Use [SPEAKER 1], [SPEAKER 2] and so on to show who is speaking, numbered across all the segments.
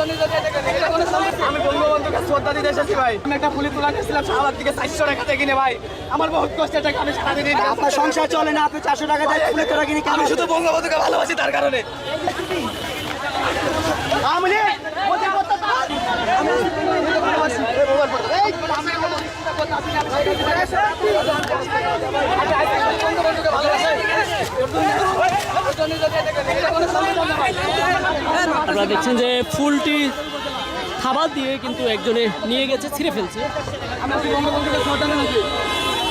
[SPEAKER 1] আমি বঙ্গবন্ধুকে শ্রদ্ধা দিতে এসেছি ভাই। আমি একটা ফুলি তোলা গেছিলাম শাহবাগ থেকে চারশো টাকা কিনে ভাই। আমার বহুত কষ্টের টাকা আমি সারাদিন
[SPEAKER 2] আপনার সংসার চলে না আপনি চারশো টাকা দেয় ফুলে তোরা কিনে
[SPEAKER 1] আমি শুধু বঙ্গবন্ধুকে ভালোবাসি তার কারণে। আমি
[SPEAKER 3] আপনারা দেখছেন যে ফুলটি খাবার দিয়ে কিন্তু একজনে নিয়ে গেছে ছিঁড়ে ফেলছে।
[SPEAKER 1] আমি আজকে বঙ্গবন্ধুকে শ্রদ্ধা জানাচ্ছি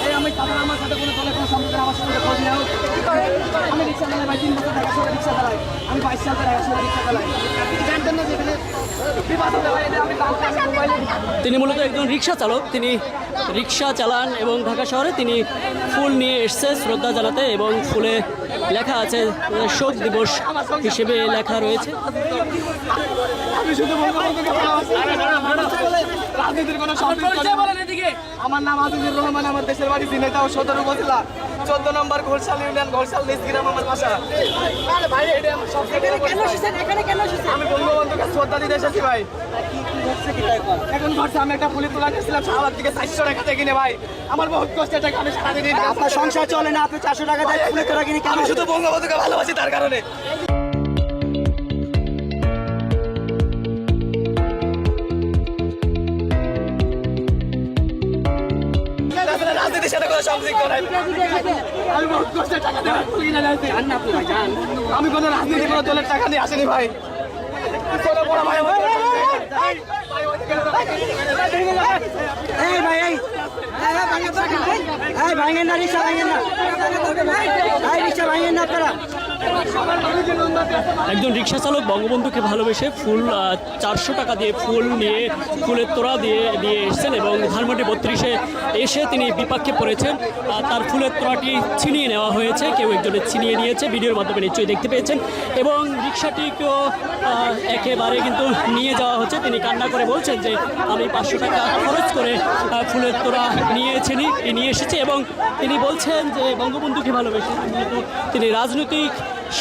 [SPEAKER 1] এই আমি সাধারণ আমার সাথে কোনো দলে কোনো সম্পর্ক আমার সঙ্গে খোঁজ নেও আমি রিক্সা চালাই ভাই তিন বছর টাকা সঙ্গে রিক্সা চালাই আমি বাইশ সাল থেকে একসঙ্গে রিক্সা চালাই। জানতেন না যে এখানে বিবাদ হবে ভাই এটা আমি কাউকে আমি মোবাইলে
[SPEAKER 3] তিনি মূলত একজন রিক্সা চালক। তিনি রিক্সা চালান এবং ঢাকা শহরে তিনি ফুল নিয়ে এসছে শ্রদ্ধা জানাতে এবং ফুলে লেখা আছে শোক দিবস হিসেবে লেখা রয়েছে।
[SPEAKER 1] আমার নাম আজিজুর রহমান আমার দেশের বাড়ি ঝিনাইদহ সদর উপজেলা চোদ্দ নম্বর ঘোরসাল ইউনিয়ন ঘোরসাল আমার বাসা ভাই এটা আমার পরিচয়। আমি বঙ্গবন্ধুকে শ্রদ্ধা দিতে এসেছি ভাই এখন ঘরছে আমি একটা ফুলি তোলা গেছিলাম শাহবাগ থেকে চারশো টাকা কিনে ভাই। আমার বহুত কষ্টের টাকা আমি সারাদিন
[SPEAKER 2] আপনার সংসার চলে না আপনি চারশো টাকা দেয় ফুলে তোরা কিনে
[SPEAKER 1] আমি শুধু বঙ্গবন্ধুকে ভালোবাসি তার কারণে। রাজনীতির সাথে কোনো সম্পৃক্ত নাই। আমি বহুত কষ্টের টাকা দিয়ে ফুল কিনে যাচ্ছি আমি কোনো রাজনীতি কোনো দলের টাকা নিয়ে আসিনি ভাই। কোনো বড় ভাই
[SPEAKER 2] এই ভাই এই। ভাঙেন না রিক্সা ভাঙেন না। রিক্সা ভাঙেন না আপনারা।
[SPEAKER 3] একজন রিক্সা চালক বঙ্গবন্ধুকে ভালোবেসে ফুল চারশো টাকা দিয়ে ফুল নিয়ে ফুলের তোড়া দিয়ে দিয়ে এসেছেন এবং ধানমন্ডি বত্রিশে এসে তিনি বিপাকে পড়েছেন। তার ফুলের তোড়াটি ছিনিয়ে নেওয়া হয়েছে, কেউ একজনের ছিনিয়ে নিয়েছে, ভিডিওর মাধ্যমে নিশ্চয়ই দেখতে পেয়েছেন। এবং রিক্সাটিকেও একেবারে কিন্তু নিয়ে যাওয়া হচ্ছে। তিনি কান্না করে বলছেন যে, আমি পাঁচশো টাকা খরচ করে ফুলের তোড়া নিয়েছি নিয়ে এসেছি। এবং তিনি বলছেন যে, বঙ্গবন্ধুকে ভালোবেসে তিনি রাজনৈতিক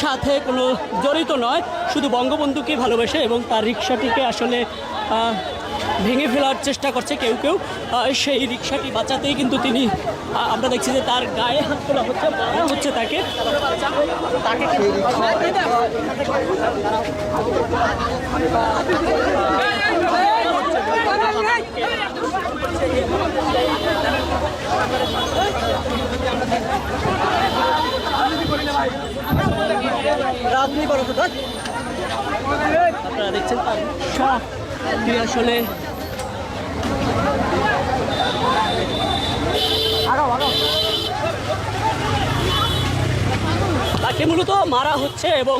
[SPEAKER 3] সাথে কোনো জড়িত নয় শুধু বঙ্গবন্ধুকে ভালোবাসে এবং তার রিক্সাটিকে আসলে ভেঙে ফেলার চেষ্টা করছে কেউ কেউ। সেই রিক্সাটি বাঁচাতেই কিন্তু তিনি আমরা দেখছি যে তার গায়ে হাত তোলা হচ্ছে মারা হচ্ছে তাকে। তাকে
[SPEAKER 2] তো
[SPEAKER 3] আপনারা দেখছেন আসলে তাকে মূলত মারা হচ্ছে এবং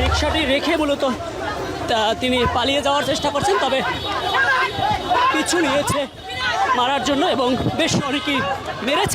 [SPEAKER 3] রিক্সাটি রেখে মূলত তিনি পালিয়ে যাওয়ার চেষ্টা করছেন, তবে পিছু নিয়েছে। মারার জন্য এবং বেশ অনেকেই মেরেছে।